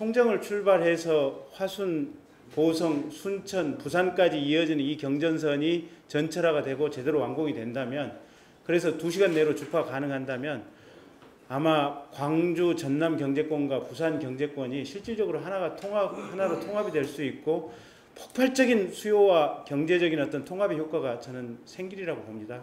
송정을 출발해서 화순, 보성, 순천, 부산까지 이어지는 이 경전선이 전철화가 되고 제대로 완공이 된다면 그래서 2시간 내로 주파 가능한다면 아마 광주 전남 경제권과 부산 경제권이 실질적으로 하나가 통합 하나로 통합이 될 수 있고 폭발적인 수요와 경제적인 어떤 통합의 효과가 저는 생기리라고 봅니다.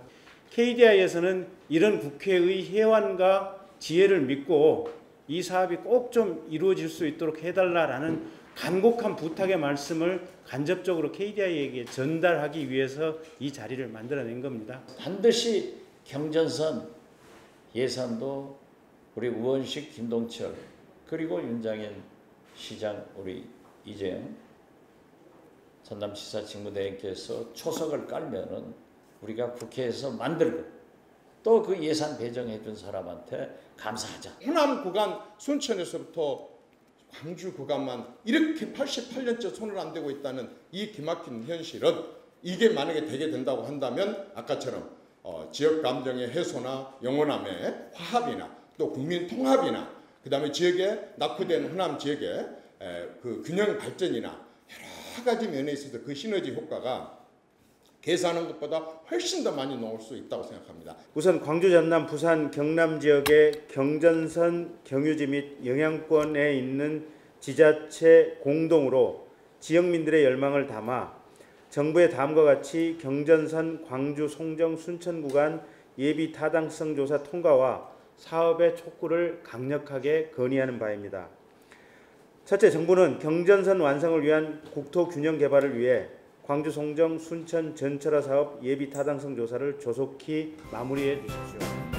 KDI에서는 이런 국회의 해완과 지혜를 믿고 이 사업이 꼭 좀 이루어질 수 있도록 해달라라는 간곡한 부탁의 말씀을 간접적으로 KDI에게 전달하기 위해서 이 자리를 만들어낸 겁니다. 반드시 경전선 예산도 우리 우원식 김동철 그리고 윤장현 시장 우리 이재영 전남지사 직무대행께서 초석을 깔면은 우리가 국회에서 만들고 또 그 예산 배정해 준 사람한테 감사하자. 호남 구간 순천에서부터 광주 구간만 이렇게 88년째 손을 안 대고 있다는 이 기막힌 현실은 이게 만약에 되게 된다고 한다면 아까처럼 어, 지역 감정의 해소나 영원함의 화합이나 또 국민 통합이나 그 다음에 지역에 낙후된 호남 지역의 에, 그 균형 발전이나 여러 가지 면에 있어서 그 시너지 효과가 계산한 것보다 훨씬 더 많이 나올 수 있다고 생각합니다. 우선 광주, 전남, 부산, 경남 지역의 경전선 경유지 및 영향권에 있는 지자체 공동으로 지역민들의 열망을 담아 정부의 다음과 같이 경전선 광주, 송정, 순천 구간 예비 타당성 조사 통과와 사업의 촉구를 강력하게 건의하는 바입니다. 첫째, 정부는 경전선 완성을 위한 국토 균형 개발을 위해 광주 송정 순천 전철화 사업 예비 타당성 조사를 조속히 마무리해 주십시오.